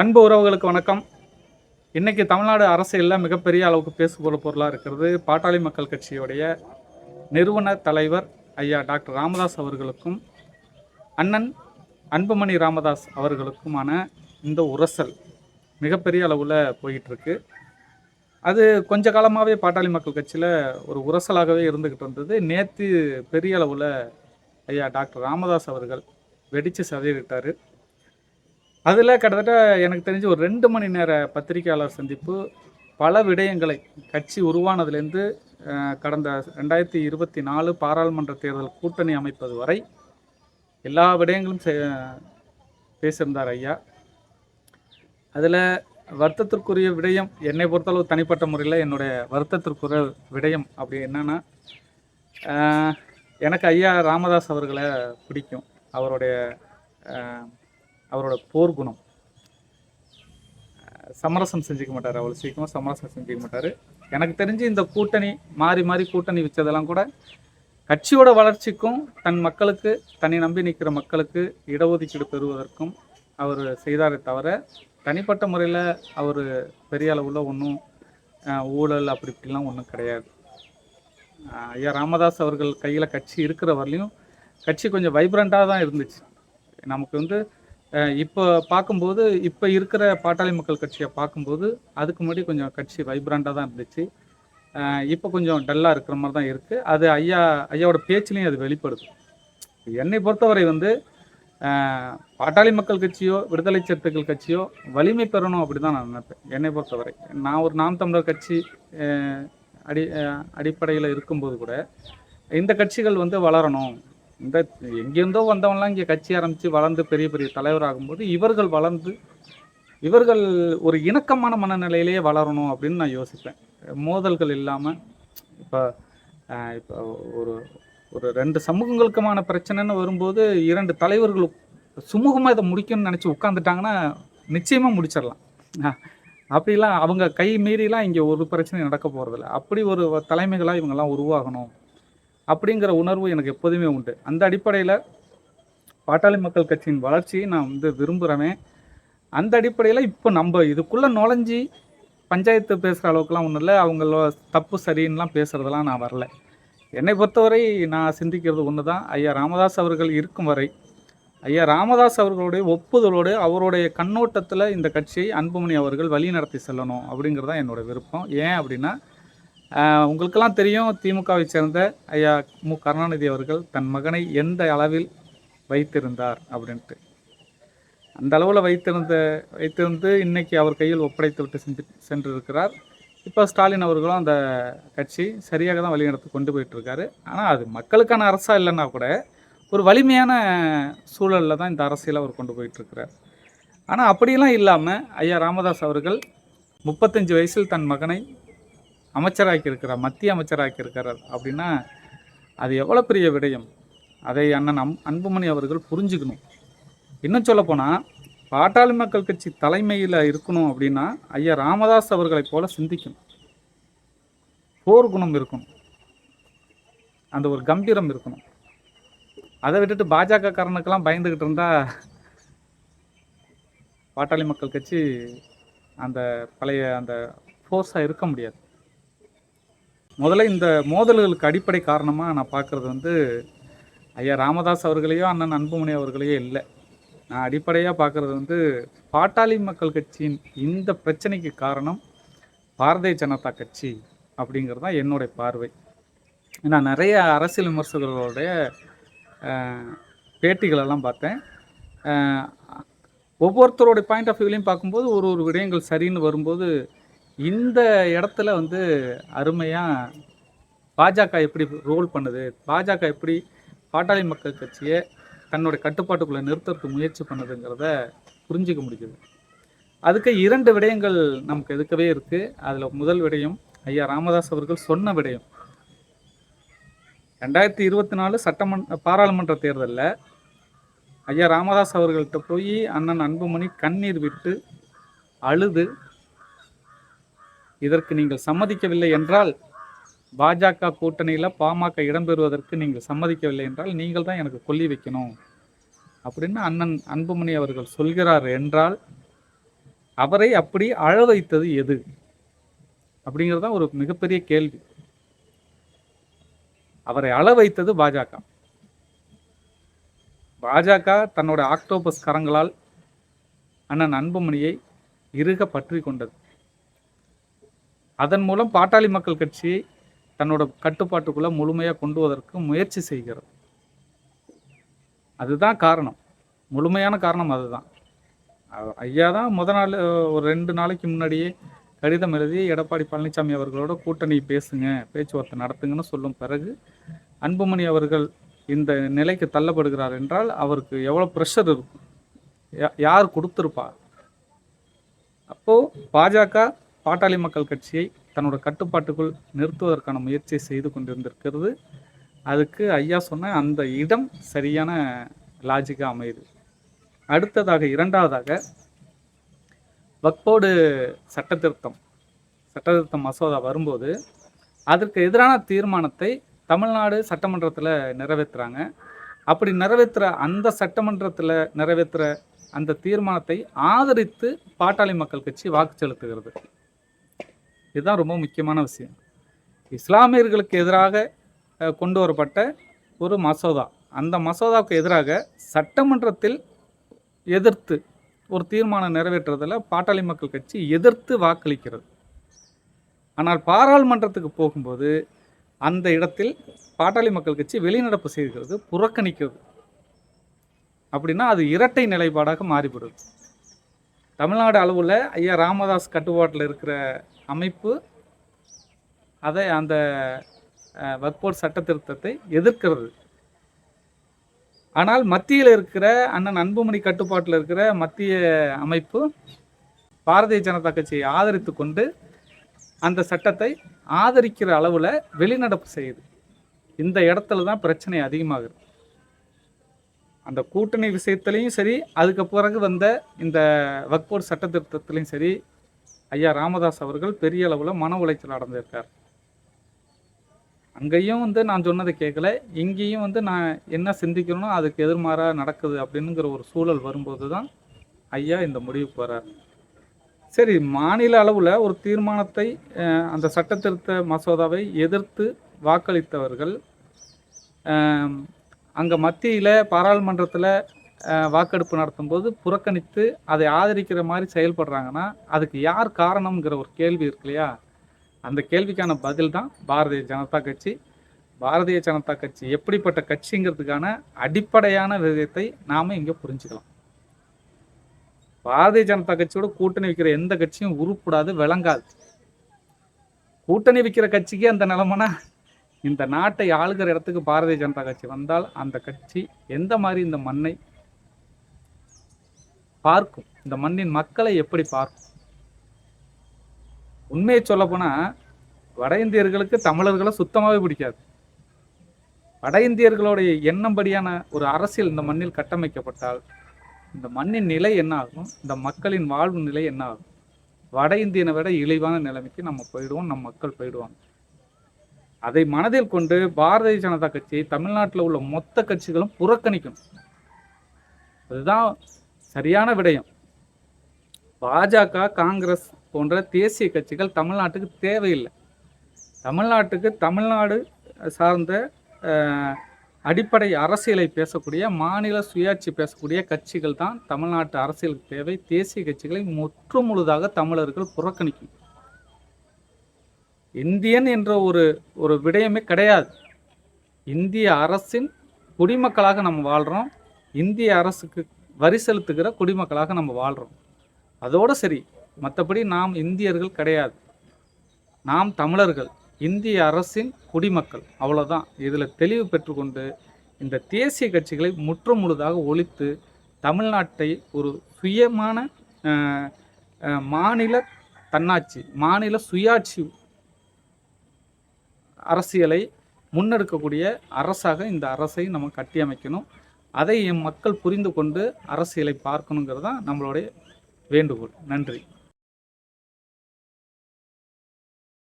அன்பு உறவுகளுக்கு வணக்கம். இன்றைக்கி தமிழ்நாடு அரசியலில் மிகப்பெரிய அளவுக்கு பேசுபொருள் பொருளாக இருக்கிறது பாட்டாளி மக்கள் கட்சியுடைய நிறுவன தலைவர் ஐயா டாக்டர் ராமதாஸ் அவர்களுக்கும் அண்ணன் அன்புமணி ராமதாஸ் அவர்களுக்குமான இந்த உரசல் மிகப்பெரிய அளவில் போயிட்டுருக்கு. அது கொஞ்ச காலமாகவே பாட்டாளி மக்கள் கட்சியில் ஒரு உரசலாகவே இருந்துக்கிட்டு இருந்தது நேற்று பெரிய அளவில் ஐயா டாக்டர் ராமதாஸ் அவர்கள் வெடித்து சதவிட்டார் அதில் கிட்டத்தட்ட எனக்கு தெரிஞ்சு ஒரு ரெண்டு மணி நேர பத்திரிகையாளர் சந்திப்பு பல விடயங்களை கட்சி உருவானதுலேருந்து கடந்த ரெண்டாயிரத்தி இருபத்தி நாலு பாராளுமன்ற தேர்தல் கூட்டணி அமைப்பது வரை எல்லா விடயங்களும் செ- பேசியிருந்தார் ஐயா. அதில் வருத்தத்திற்குரிய விடயம் என்னை பொறுத்தளவு தனிப்பட்ட முறையில் என்னுடைய வருத்தத்திற்குரிய விடயம் அப்படி என்னென்னா எனக்கு ஐயா ராமதாஸ் அவர்களை பிடிக்கும். அவருடைய அவரோட போர் குணம். சமரசம் செஞ்சுக்க மாட்டார் அவ்வளோ சீக்கிரமாக சமரசம் செஞ்சுக்க மாட்டார். எனக்கு தெரிஞ்சு இந்த கூட்டணி மாறி மாறி கூட்டணி வச்சதெல்லாம் கூட கட்சியோட வளர்ச்சிக்கும் தன் மக்களுக்கு தன்னை நம்பி நிற்கிற மக்களுக்கு இடஒதுக்கீடு பெறுவதற்கும் அவர் செய்தாரே தவிர தனிப்பட்ட முறையில் அவர் பெரிய அளவில் ஒன்றும் ஊழல் அப்படி இப்படிலாம் ஒன்றும் கிடையாது. ஐயா ராமதாஸ் அவர்கள் கையில் கட்சி இருக்கிற வரலையும் கட்சி கொஞ்சம் வைப்ரண்ட்டாக தான் இருந்துச்சு. நமக்கு வந்து இப்போ பார்க்கும்போது இப்போ இருக்கிற பாட்டாளி மக்கள் கட்சியை பார்க்கும்போது அதுக்கு முன்னாடி கொஞ்சம் கட்சி வைப்ரண்டாக தான் இருந்துச்சு. இப்போ கொஞ்சம் டல்லாக இருக்கிற மாதிரி தான் இருக்குது அது ஐயா ஐயாவோட பேச்சிலையும் அது வெளிப்படுது. என்னை பொறுத்தவரை வந்து பாட்டாளி மக்கள் கட்சியோ விடுதலை சிறுத்தைகள் கட்சியோ வலிமை பெறணும் அப்படி தான் நான் நினைப்பேன். என்னை பொறுத்தவரை. நான் ஒரு நாம் தமிழர் கட்சி அடி அடிப்படையில் இருக்கும்போது கூட இந்த கட்சிகள் வந்து வளரணும். இந்த எங்கேருந்தோ வந்தவன்லாம் இங்கே கட்சி ஆரம்பித்து வளர்ந்து பெரிய பெரிய தலைவராகும்போது இவர்கள் வளர்ந்து இவர்கள் ஒரு இணக்கமான மனநிலையிலேயே வளரணும் அப்படின்னு நான் யோசிப்பேன். மோதல்கள் இல்லாமல் இப்போ இப்போ ஒரு ஒரு ரெண்டு சமூகங்களுக்குமான பிரச்சனைன்னு வரும்போது இரண்டு தலைவர்கள் சுமூகமாக இதை முடிக்கணும்னு நினச்சி உட்காந்துட்டாங்கன்னா நிச்சயமாக முடிச்சிடலாம். அப்படிலாம் அவங்க கை மீறிலாம் இங்கே ஒரு பிரச்சனையும் நடக்க போகிறதில்ல அப்படி ஒரு தலைமைகளாக இவங்கெல்லாம் உருவாகணும். அப்படிங்கிற உணர்வு எனக்கு எப்போதுமே உண்டு. அந்த அடிப்படையில் பாட்டாளி மக்கள் கட்சியின் வளர்ச்சியை நான் வந்து விரும்புகிறேன் அந்த அடிப்படையில் இப்போ நம்ம இதுக்குள்ளே நுழைஞ்சி பஞ்சாயத்து பேசுகிற அளவுக்குலாம் ஒன்றும் இல்லை. அவங்கள தப்பு சரின்னுலாம் பேசுகிறதெல்லாம் நான் வரல. என்னை பொறுத்தவரை நான் சிந்திக்கிறது ஒன்று தான் ஐயா ராமதாஸ் அவர்கள் இருக்கும் வரை ஐயா ராமதாஸ் அவர்களுடைய ஒப்புதலோடு அவருடைய கண்ணோட்டத்தில் இந்த கட்சியை அன்புமணி அவர்கள் வழி நடத்தி செல்லணும் அப்படிங்கிறது தான் என்னோட விருப்பம். ஏன் அப்படின்னா உங்களுக்கெல்லாம் தெரியும் திமுகவை சேர்ந்த ஐயா மு. கருணாநிதி அவர்கள் தன் மகனை எந்த அளவில் வைத்திருந்தார் அப்படின்ட்டு. அந்த அளவில் வைத்திருந்த வைத்திருந்து இன்னைக்கு அவர் கையில் ஒப்படைத்து விட்டு சென்று சென்றிருக்கிறார். இப்போ ஸ்டாலின் அவர்களும் அந்த கட்சி சரியாக தான் வழிநடத்தி கொண்டு போயிட்டுருக்காரு. ஆனால் அது மக்களுக்கான அரசாக இல்லைன்னா கூட ஒரு வலிமையான சூழலில் தான் இந்த அரசியல் அவர் கொண்டு போயிட்டுருக்கிறார். ஆனால் அப்படியெல்லாம் இல்லாமல் ஐயா ராமதாஸ் அவர்கள் முப்பத்தஞ்சு வயசில் தன் மகனை அமைச்சராக்கி இருக்கிறார் மத்திய அமைச்சராக்கி இருக்கிறார் அப்படின்னா அது எவ்வளோ பெரிய விடயம்? அதை அண்ணன் அம் அன்புமணி அவர்கள் புரிஞ்சுக்கணும். இன்னும் சொல்லப்போனால் பாட்டாளி மக்கள் கட்சி தலைமையில் இருக்கணும் அப்படின்னா ஐயா ராமதாஸ் அவர்களைப் போல சிந்திக்கணும். போர் குணம் இருக்கணும். அந்த ஒரு கம்பீரம் இருக்கணும். அதை விட்டுட்டு பாஜக காரனுக்கெல்லாம் பயந்துக்கிட்டு இருந்தால் பாட்டாளி மக்கள் கட்சி அந்த பழைய அந்த ஃபோர்ஸாக இருக்க முடியாது. முதல்ல இந்த மோதல்களுக்கு அடிப்படை காரணமாக நான் பார்க்குறது வந்து ஐயா ராமதாஸ் அவர்களையோ அண்ணன் அன்புமணி அவர்களையோ இல்லை. நான் அடிப்படையாக பார்க்குறது வந்து பாட்டாளி மக்கள் கட்சியின் இந்த பிரச்சனைக்கு காரணம் பாரதிய ஜனதா கட்சி அப்படிங்கிறது தான் என்னுடைய பார்வை. நான் நிறைய அரசியல் விமர்சகர்களுடைய பேட்டிகளெல்லாம் பார்த்தேன். அஹ், ஒவ்வொருத்தருடைய பாயிண்ட் ஆஃப் வியூலையும் பார்க்கும்போது ஒரு ஒரு விடயங்கள் சரின்னு வரும்போது இந்த இடத்துல வந்து அருமையாக பாஜக எப்படி ரோல் பண்ணுது? பாஜக எப்படி பாட்டாளி மக்கள் கட்சியை தன்னுடைய கட்டுப்பாட்டுக்குள்ளே நிறுத்துறதுக்கு முயற்சி பண்ணுதுங்கிறத புரிஞ்சிக்க முடியுது. அதுக்கு இரண்டு விடயங்கள் நமக்கு எதுக்கவே இருக்குது அதில் முதல் விடயம் ஐயா ராமதாஸ் அவர்கள் சொன்ன விடயம். ரெண்டாயிரத்தி இருபத்தி நாலு சட்டமன்ற பாராளுமன்ற தேர்தலில் ஐயா ராமதாஸ் அவர்கள்ட்ட போய் அண்ணன் அன்புமணி கண்ணீர் விட்டு அழுது இதற்கு நீங்கள் சம்மதிக்கவில்லை என்றால் பாஜக கூட்டணியில் பாமக இடம்பெறுவதற்கு நீங்கள் சம்மதிக்கவில்லை என்றால் நீங்கள் தான் எனக்கு கொல்லி வைக்கணும். அப்படின்னு அண்ணன் அன்புமணி அவர்கள் சொல்கிறார் என்றால் அவரை அப்படி அழ வைத்தது எது? அப்படிங்கிறது தான் ஒரு மிகப்பெரிய கேள்வி. அவரை அழ வைத்தது பாஜக. பாஜக தன்னோட ஆக்டோபஸ் கரங்களால் அண்ணன் அன்புமணியை இறுக பற்றி கொண்டது. அதன் மூலம் பாட்டாளி மக்கள் கட்சியை தன்னோட கட்டுப்பாட்டுக்குள்ளே முழுமையாக கொண்டுவதற்கு முயற்சி செய்கிறது. அதுதான் காரணம். முழுமையான காரணம் அதுதான். ஐயா தான் முத நாள் ஒரு ரெண்டு நாளைக்கு முன்னாடியே கடிதம் எழுதி எடப்பாடி பழனிசாமி அவர்களோட கூட்டணி பேசுங்க பேச்சுவார்த்தை நடத்துங்கன்னு சொல்லும் பிறகு அன்புமணி அவர்கள் இந்த நிலைக்கு தள்ளப்படுகிறார் என்றால் அவருக்கு எவ்வளோ ப்ரெஷர் இருக்கும். யா- யார் கொடுத்துருப்பா? அப்போது பாஜக பாட்டாளி மக்கள் கட்சியை தன்னோட கட்டுப்பாட்டுக்குள் நிறுத்துவதற்கான முயற்சியை செய்து கொண்டிருந்திருக்கிறது. அதுக்கு ஐயா சொன்ன அந்த இடம் சரியான லாஜிக்காக அமையுது. அடுத்ததாக இரண்டாவதாக வக்போர்டு சட்டத்திருத்தம் சட்டத்திருத்தம் மசோதா வரும்போது அதற்கு எதிரான தீர்மானத்தை தமிழ்நாடு சட்டமன்றத்தில் நிறைவேற்றுறாங்க அப்படி நிறைவேற்றுற அந்த சட்டமன்றத்தில் நிறைவேற்றுற அந்த தீர்மானத்தை ஆதரித்து பாட்டாளி மக்கள் கட்சி வாக்கு செலுத்துகிறது. இதுதான் ரொம்ப முக்கியமான விஷயம். இஸ்லாமியர்களுக்கு எதிராக கொண்டு வரப்பட்ட ஒரு மசோதா. அந்த மசோதாவுக்கு எதிராக சட்டமன்றத்தில் எதிர்த்து ஒரு தீர்மானம் நிறைவேற்றுறதில் பாட்டாளி மக்கள் கட்சி எதிர்த்து வாக்களிக்கிறது. ஆனால் பாராளுமன்றத்துக்கு போகும்போது அந்த இடத்தில் பாட்டாளி மக்கள் கட்சி வெளிநடப்பு செய்கிறது புறக்கணிக்கிறது. அப்படின்னா அது இரட்டை நிலைப்பாடாக மாறிவிடுது. தமிழ்நாடு அளவில் ஐயா ராமதாஸ் கட்டுப்பாட்டில் இருக்கிற அமைப்பு அதை அந்த வக்போர்ட் சட்ட திருத்தத்தை எதிர்க்கிறது. ஆனால் மத்தியில் இருக்கிற அண்ணன் அன்புமணி கட்டுப்பாட்டில் இருக்கிற மத்திய அமைப்பு பாரதிய ஜனதா கட்சியை ஆதரித்து கொண்டு அந்த சட்டத்தை ஆதரிக்கிற அளவில் வெளிநடப்பு செய்யுது. இந்த இடத்துல தான் பிரச்சனை அதிகமாகுது. அந்த கூட்டணி விஷயத்துலையும் சரி அதுக்கு பிறகு வந்த இந்த வக்போர்ட் சட்ட திருத்தத்திலையும் சரி ஐயா ராமதாஸ் அவர்கள் பெரிய அளவில் மன உளைச்சல் அடைந்திருக்கார் அங்கேயும் வந்து நான் சொன்னதை கேட்கல. இங்கேயும் வந்து நான் என்ன சிந்திக்கணும் அதுக்கு எதிர்மாறாக நடக்குது அப்படிங்கிற ஒரு சூழல் வரும்போது தான் ஐயா இந்த முடிவுக்கு போகிறார் சரி மாநில அளவில் ஒரு தீர்மானத்தை அந்த சட்டத்திருத்த மசோதாவை எதிர்த்து வாக்களித்தவர்கள் அங்கே மத்தியில் பாராளுமன்றத்தில் வாக்கெடுப்பு நடத்தும்போது புறக்கணித்து அதை ஆதரிக்கிற மாதிரி செயல்படுறாங்கன்னா அதுக்கு யார் காரணம்ங்கிற ஒரு கேள்வி இருக்கு இல்லையா? அந்த கேள்விக்கான பதில் தான் பாரதிய ஜனதா கட்சி. பாரதிய ஜனதா கட்சி எப்படிப்பட்ட கட்சிங்கிறதுக்கான அடிப்படையான விதத்தை நாம் இங்கே புரிஞ்சுக்கலாம். பாரதிய ஜனதா கட்சியோட கூட்டணி வைக்கிற எந்த கட்சியும் உருப்படாது விளங்காது. கூட்டணி வைக்கிற கட்சிக்கு அந்த நிலமனா இந்த நாட்டை ஆளுகிற இடத்துக்கு பாரதிய ஜனதா கட்சி வந்தால் அந்த கட்சி எந்த மாதிரி இந்த மண்ணை பார்க்கும்? இந்த மண்ணின் மக்களை எப்படி பார்க்கும்? உண்மையை சொல்லப்போனா வட இந்தியர்களுக்கு தமிழர்களை சுத்தமாகவே பிடிக்காது. வட இந்தியர்களுடைய எண்ணம்படியான ஒரு அரசியல் இந்த மண்ணில் கட்டமைக்கப்பட்டால் இந்த மண்ணின் நிலை என்ன ஆகும்? இந்த மக்களின் வாழ்வு நிலை என்ன ஆகும்? வட இந்தியனை விட இழிவான நிலைமைக்கு நம்ம போயிடுவோம் நம் மக்கள் போயிடுவாங்க. அதை மனதில் கொண்டு பாரதிய ஜனதா கட்சியை தமிழ்நாட்டில் உள்ள மொத்த கட்சிகளும் புறக்கணிக்கணும். அதுதான் சரியான விடயம். பாஜக காங்கிரஸ் போன்ற தேசிய கட்சிகள் தமிழ்நாட்டுக்கு தேவையில்லை. தமிழ்நாட்டுக்கு தமிழ்நாடு சார்ந்த அடிப்படை அரசியலை பேசக்கூடிய மாநில சுயாட்சி பேசக்கூடிய கட்சிகள் தான் தமிழ்நாட்டு அரசியலுக்கு தேவை. தேசிய கட்சிகளை முற்று முழுதாக தமிழர்கள் புறக்கணிக்கும் இந்தியன் என்ற ஒரு ஒரு விடயமே கிடையாது. இந்திய அரசின் குடிமக்களாக நம்ம வாழ்கிறோம் இந்திய அரசுக்கு வரி செலுத்துகிற குடிமக்களாக நம்ம வாழ்கிறோம் அதோடு சரி மற்றபடி நாம் இந்தியர்கள் கிடையாது. நாம் தமிழர்கள் இந்திய அரசின் குடிமக்கள். அவ்வளோதான் இதில் தெளிவு பெற்றுக்கொண்டு இந்த தேசிய கட்சிகளை முற்று முழுதாக ஒழித்து தமிழ்நாட்டை ஒரு சுயமான மாநில தன்னாட்சி மாநில சுயாட்சி அரசியலை முன்னெடுக்கக்கூடிய அரசாக இந்த அரசை நம்ம கட்டியமைக்கணும் அதை மக்கள் புரிந்து கொண்டு அரசியலை பார்க்கணுங்கிறது தான் நம்மளுடைய வேண்டுகோள். நன்றி.